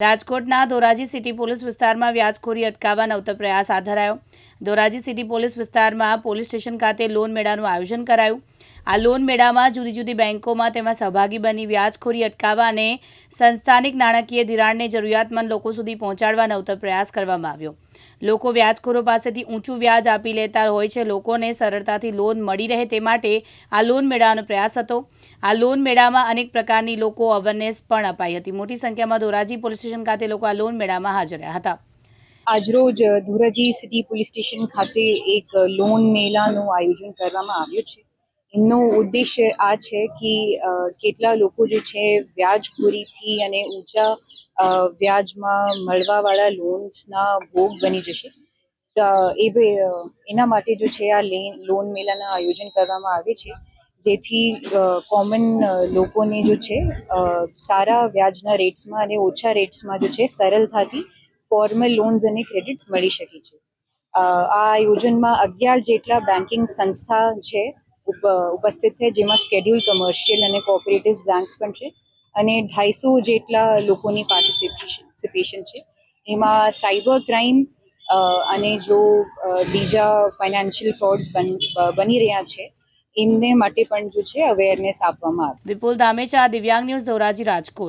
રાજકોટના Dhoraji city police વિસ્તારમાં વ્યાજખોરી અટકાવવા નવતર પ્રયાસ હાથ ધરાયો. ધોરાજી સિટી પોલીસ વિસ્તારમાં પોલીસ સ્ટેશન ખાતે લોન મેળાનું આયોજન કરાયું. આ લોન મેળામાં જુદી જુદી બેન્કોમાં તેમાં સહભાગી બની, વ્યાજખોરી અટકાવવા અને સંસ્થાનિક નાણાકીય ધિરાણને જરૂરિયાતમંદ લોકો સુધી પહોંચાડવા નવતર પ્રયાસ કરવામાં આવ્યો. લોકો વ્યાજખોરો પાસેથી ઊંચું વ્યાજ આપી લેતા હોય છે. લોકોને સરળતાથી લોન મળી રહે તે માટે આ લોન મેળાનો પ્રયાસ હતો. આ લોન મેળામાં અનેક પ્રકારની લોકો અવેરનેસ પણ અપાઈ હતી. મોટી સંખ્યામાં ધોરાજી પોલીસ સ્ટેશન ખાતે લોકો આ લોન મેળામાં હાજર રહ્યા હતા. આજરોજ ધોરાજી સિટી પોલીસ સ્ટેશન ખાતે એક લોન મેળાનું આયોજન કરવામાં આવ્યું છે. એમનો ઉદ્દેશ્ય આ છે કે કેટલા લોકો જે છે વ્યાજખોરીથી અને ઊંચા વ્યાજમાં મળવાવાળા લોન્સના ભોગ બની જશે. એ એના માટે જો છે આ લોન મેળાના આયોજન કરવામાં આવે છે, જેથી કોમન લોકોને જો છે સારા વ્યાજના રેટ્સમાં અને ઓછા રેટ્સમાં જો છે સરળતાથી ફોર્મલ લોન્સ અને ક્રેડિટ મળી શકે છે. આ આયોજનમાં અગિયાર જેટલા બેન્કિંગ સંસ્થા છે ઉપસ્થિત છે, જેમાં સ્કેડ્યુલ કમર્શિયલ અને કોઓપરેટિવ બેન્ક્સ પણ છે અને ઢાઈસો જેટલા લોકોની પાર્ટિસિપેશન છે. એમાં સાયબર ક્રાઇમ અને જો બીજા ફાઇનાન્શિયલ ફ્રોડ્સ બની રહ્યા છે, એમને માટે પણ જો છે અવેરનેસ આપવામાં આવે. વિપુલ ધામેચા દિવ્યાંગ ન્યૂઝ ધોરાજી રાજકોટ.